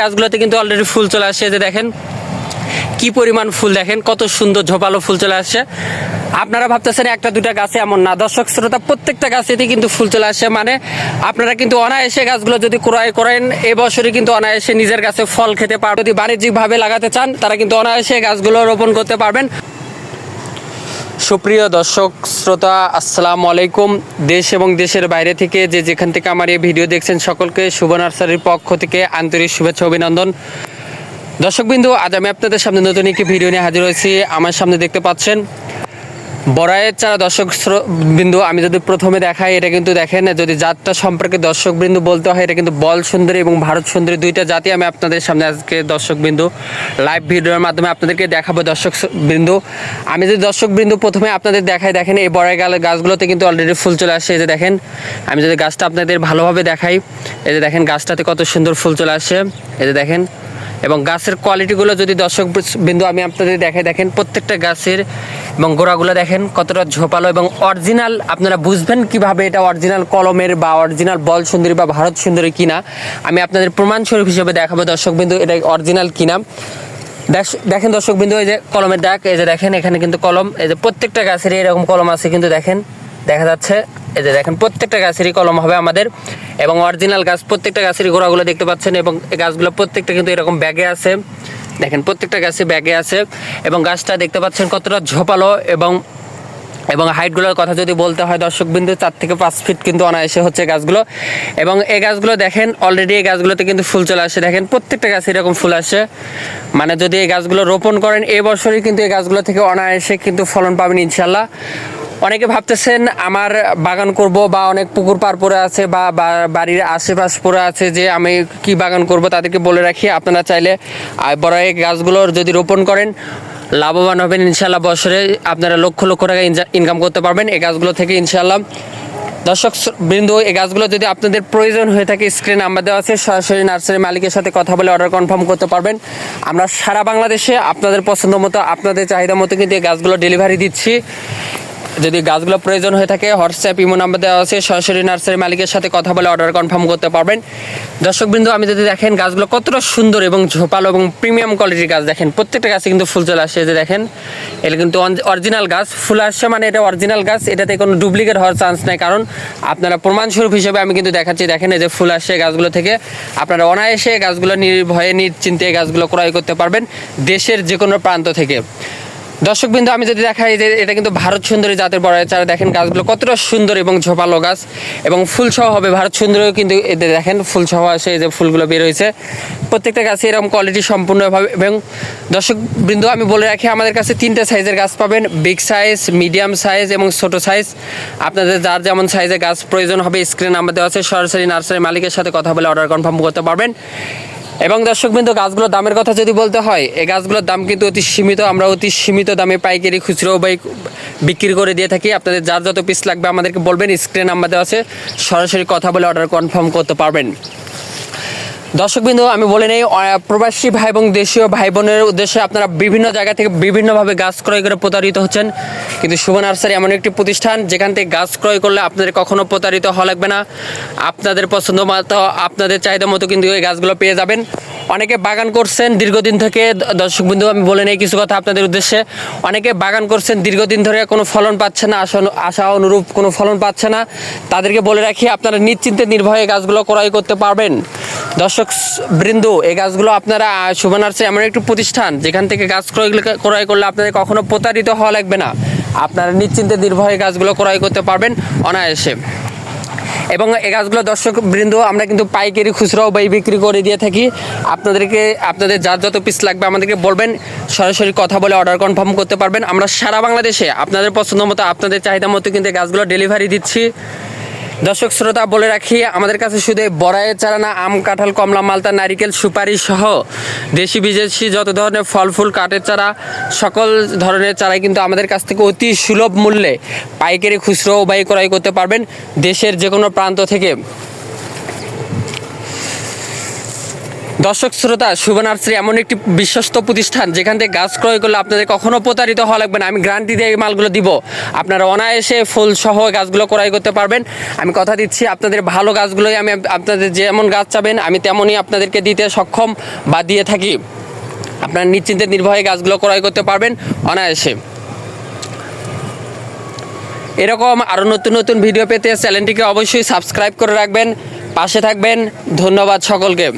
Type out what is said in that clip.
গাছগুলোতে কিন্তু অলরেডি ফুল চলে আসছে যে দেখেন। কি পরিমাণ ফুল দেখেন, কত সুন্দর ঝোপালো ফুল চলে আসছে। আপনারা ভাবতেছেন একটা, দুটা গাছে এমন না। দর্শক, শ্রোতা, প্রত্যেকটা গাছেতেই কিন্তু ফুল চলে আসছে। মানে আপনারা কিন্তু অনায়াসে গাছগুলো যদি ক্রয় করেন, এবছরই কিন্তু অনায়াসে নিজের গাছে ফল খেতে পারবেন। যদি বাণিজ্যিকভাবে লাগাতে চান, তারা কিন্তু অনায়াসে গাছগুলো রোপণ করতে পারবেন। সুপ্রিয় দর্শক, শ্রোতা, আসসালামু আলাইকুম। দেশ এবং দেশের বাইরে থেকে যে যেখান থেকে আমার এই ভিডিও দেখছেন, সকলকে শুভ নার্সারির পক্ষ থেকে আন্তরিক শুভেচ্ছা অভিনন্দন। দর্শকবিন্দু, আজ আমি আপনাদের সামনে নতুন একটি ভিডিও নিয়ে হাজির হয়েছি। আমার সামনে দেখতে পাচ্ছেন বড়াইয়ের চারা দর্শক বিন্দু, আমি যদি প্রথমে দেখাই, এটা কিন্তু দেখেন, যদি জাতটা সম্পর্কে দর্শক বিন্দু বলতে হয়, এটা কিন্তু বল সুন্দরী এবং ভারত সুন্দরী দুইটা জাতি। আমি আপনাদের সামনে আজকে দর্শক বিন্দু লাইভ ভিডিওর মাধ্যমে আপনাদেরকে দেখাবো দর্শক বিন্দু। আমি যদি দর্শক বিন্দু প্রথমে আপনাদের দেখাই, দেখেন, এই বড়াই গাল গাছগুলোতে কিন্তু অলরেডি ফুল চলে আসে, এই যে দেখেন। আমি যদি গাছটা আপনাদের ভালোভাবে দেখাই, এই যে দেখেন, গাছটাতে কত সুন্দর ফুল চলে আসে, এই যে দেখেন। এবং গাছের কোয়ালিটিগুলো যদি দর্শক বিন্দু আমি আপনাদের দেখাই, দেখেন, প্রত্যেকটা গাছের এবং গোড়াগুলো দেখেন কতটা ঝোপালো এবং অরিজিনাল আপনারা বুঝবেন কীভাবে এটা অরিজিনাল কলমের বা অরিজিনাল বল সুন্দরী বা ভারত সুন্দরী কিনা। আমি আপনাদের প্রমাণস্বরূপ হিসেবে দেখাবো দর্শক বিন্দু এটা অরিজিনাল কিনা। দেখেন দর্শক বিন্দু এই যে কলমের দাগ, এই যে দেখেন, এখানে কিন্তু কলম, এই যে প্রত্যেকটা গাছেরই এরকম কলম আছে কিন্তু দেখেন, দেখা যাচ্ছে, এই যে দেখেন, প্রত্যেকটা গাছেরই কলম হবে আমাদের। এবং অরিজিনাল গাছ, প্রত্যেকটা গাছেরই গোড়াগুলো দেখতে পাচ্ছেন, এবং গাছগুলো প্রত্যেকটা কিন্তু এরকম ব্যাগে আছে। দেখেন, প্রত্যেকটা গাছে ব্যাগে আছে, এবং গাছটা দেখতে পাচ্ছেন কতটা ঝোপালো এবং এবং হাইটগুলোর কথা যদি বলতে হয় দর্শক বিন্দু চার থেকে পাঁচ ফিট কিন্তু অনায়াসে হচ্ছে গাছগুলো। এবং এই গাছগুলো দেখেন অলরেডি এই গাছগুলোতে কিন্তু ফুল চলে আসে। দেখেন, প্রত্যেকটা গাছে এরকম ফুল আসে। মানে যদি এই গাছগুলো রোপণ করেন এই বছরই কিন্তু এই গাছগুলো থেকে অনায়াসে কিন্তু ফলন পাবেন ইনশাল্লাহ অনেকে ভাবতেছেন, আমার বাগান করব বা অনেক পুকুর পার পরে আছে বা বাড়ির আশেপাশ পরে আছে যে আমি কি বাগান করব? তাদেরকে বলে রাখি, আপনারা চাইলে বড় এই গাছগুলোর যদি রোপণ করেন লাভবান হবেন ইনশাল্লাহ বছরে। আপনারা লক্ষ লক্ষ টাকা ইনকাম করতে পারবেন এই গাছগুলো থেকে ইনশাল্লাহ দর্শক, বৃন্দু, এই গাছগুলো যদি আপনাদের প্রয়োজন হয়ে থাকে স্ক্রিন নাম্বার দেওয়া আছে, সরাসরি নার্সারি মালিকের সাথে কথা বলে অর্ডার কনফার্ম করতে পারবেন। আমরা সারা বাংলাদেশে আপনাদের পছন্দ মতো, আপনাদের চাহিদা মতো কিন্তু এই গাছগুলো ডেলিভারি দিচ্ছি। যদি গাছগুলো প্রয়োজন হয়ে থাকে, হোয়াটসঅ্যাপ, ইমো নাম্বার দেওয়া আছে, সরাসরি নার্সারি মালিকের সাথে কথা বলে অর্ডার কনফার্ম করতে পারবেন। দর্শকবৃন্দ, আমি যদি দেখেন গাছগুলো কতটা সুন্দর এবং ঝোপালো এবং প্রিমিয়াম কোয়ালিটির গাছ দেখেন, প্রত্যেকটা গাছে কিন্তু ফুল চলে আসে যে দেখেন, এটা কিন্তু অরিজিনাল গাছ, ফুল আসছে মানে এটা অরিজিনাল গাছ, এটাতে কোনো ডুপ্লিকেট হওয়ার চান্স নেই, কারণ আপনারা প্রমাণস্বরূপ হিসেবে আমি কিন্তু দেখাচ্ছি, দেখেন এই যে ফুল আসছে গাছগুলো থেকে, আপনারা অনায়াসে গাছগুলো নির্ভয়ে, নিশ্চিন্তে গাছগুলো ক্রয় করতে পারবেন দেশের যে কোনো প্রান্ত থেকে। দর্শক বিন্দু আমি যদি দেখাই যে এটা কিন্তু ভারত সুন্দরী জাতের বড় চারা, দেখেন গাছগুলো কতটা সুন্দর এবং ঝোপালো গাছ। এবং ফুল সহ হবে ভারত সুন্দরীও কিন্তু এদের দেখেন ফুল সহ আসে এই যে ফুলগুলো বের হয়েছে। প্রত্যেকটা গাছে এরকম কোয়ালিটি সম্পূর্ণভাবে এবং দর্শক বিন্দু আমি বলে রাখি, আমাদের কাছে তিনটে সাইজের গাছ পাবেন। বিগ সাইজ মিডিয়াম সাইজ এবং ছোট সাইজ আপনাদের যার যেমন সাইজের গাছ প্রয়োজন হবে স্ক্রিন দেওয়া আছে। সরাসরি নার্সারি মালিকের সাথে কথা বলে অর্ডার কনফার্ম করতে পারবেন। এবং দর্শক দর্শকবৃন্দ, গাছগুলোর দামের কথা যদি বলতে হয়, এই গাছগুলোর দাম কিন্তু অতি সীমিত। আমরা অতি সীমিত দামে পাইকারি খুচরো বাইক বিক্রি করে দিয়ে থাকি। আপনাদের যার যত পিস লাগবে আমাদেরকে বলবেন স্ক্রিন নাম্বার দেওয়া আছে। সরাসরি কথা বলে অর্ডার কনফার্ম করতে পারবেন। দর্শকবৃন্দ, আমি বলে নেই প্রবাসী ভাই এবং দেশীয় ভাই বোনের উদ্দেশ্যে আপনারা বিভিন্ন জায়গা থেকে বিভিন্নভাবে গাছ ক্রয় করে প্রতারিত হচ্ছেন। কিন্তু শুভ নার্সারি এমন একটি প্রতিষ্ঠান, যেখান থেকে গাছ ক্রয় করলে আপনাদের কখনো প্রতারিত হওয়া লাগবে না। আপনাদের পছন্দ মতো, আপনাদের চাহিদা মতো কিন্তু এই গাছগুলো পেয়ে যাবেন। অনেকে বাগান করছেন দীর্ঘদিন থেকে দর্শক বিন্দু আমি বলে নেই কিছু কথা আপনাদের উদ্দেশ্যে। অনেকে বাগান করছেন দীর্ঘদিন ধরে, কোনো ফলন পাচ্ছে না আশা আশা অনুরূপ কোনো ফলন পাচ্ছে না। তাদেরকে বলে রাখি, আপনারা নিশ্চিন্তে নির্ভয়ে গাছগুলো ক্রয় করতে পারবেন। দর্শক, বৃন্দ, এই গাছগুলো আপনারা শুভনার্সে এমন একটি প্রতিষ্ঠান যেখান থেকে গাছ ক্রয় ক্রয় করলে আপনাদের কখনো প্রতারিত হওয়া লাগবে না। আপনারা নিশ্চিন্তে নির্ভয়ে গাছগুলো ক্রয় করতে পারবেন অনায়াসে। এবং এই গাছগুলো, দর্শক, বৃন্দ, আমরা কিন্তু পাইকারি খুচরাও বাই বিক্রি করে দিয়ে থাকি। আপনাদেরকে, আপনাদের যার যত পিস লাগবে আমাদেরকে বলবেন, সরাসরি কথা বলে অর্ডার কনফার্ম করতে পারবেন। আমরা সারা বাংলাদেশে আপনাদের পছন্দ মতো, আপনাদের চাহিদা মতো কিন্তু গাছগুলো ডেলিভারি দিচ্ছি। দর্শক শ্রোতা, বলে রাখি, আমাদের কাছে শুধু বড়াইয়ের চারা না, আম, কাঁঠাল, কমলা, মালতা, নারিকেল, সুপারি সহ দেশি বিদেশি যত ধরনের ফল, ফুল, কাঠের চারা, সকল ধরনের চারাই কিন্তু আমাদের কাছ থেকে অতি সুলভ মূল্যে পাইকারি খুচরো বাই ক্রয় করতে পারবেন দেশের যে কোনো প্রান্ত থেকে। দর্শক শ্রোতা নার্সারি এমন একটি বিশ্বস্ত প্রতিষ্ঠান যেখান থেকে গাছ ক্রয় করলে আপনাদের কখনো প্রতারিত হওয়া লাগবে না। আমি গ্যারান্টি দিয়ে মালগুলো দিব। আপনারা অনায়াসে ফুল সহ গাছগুলো ক্রয় করতে পারবেন। আমি কথা দিচ্ছি, আপনাদের ভালো গাছগুলোই আমি আপনাদের যেমন গাছ চাবেন, আমি তেমনই আপনাদেরকে দিতে সক্ষম বা দিয়ে থাকি। আপনারা নিশ্চিন্তে নির্ভয়ে গাছগুলো ক্রয় করতে পারবেন অনায়াসে। এরকম আরও নতুন নতুন ভিডিও পেতে চ্যানেলটিকে অবশ্যই সাবস্ক্রাইব করে রাখবেন। পাশে থাকবেন। ধন্যবাদ সকলকে।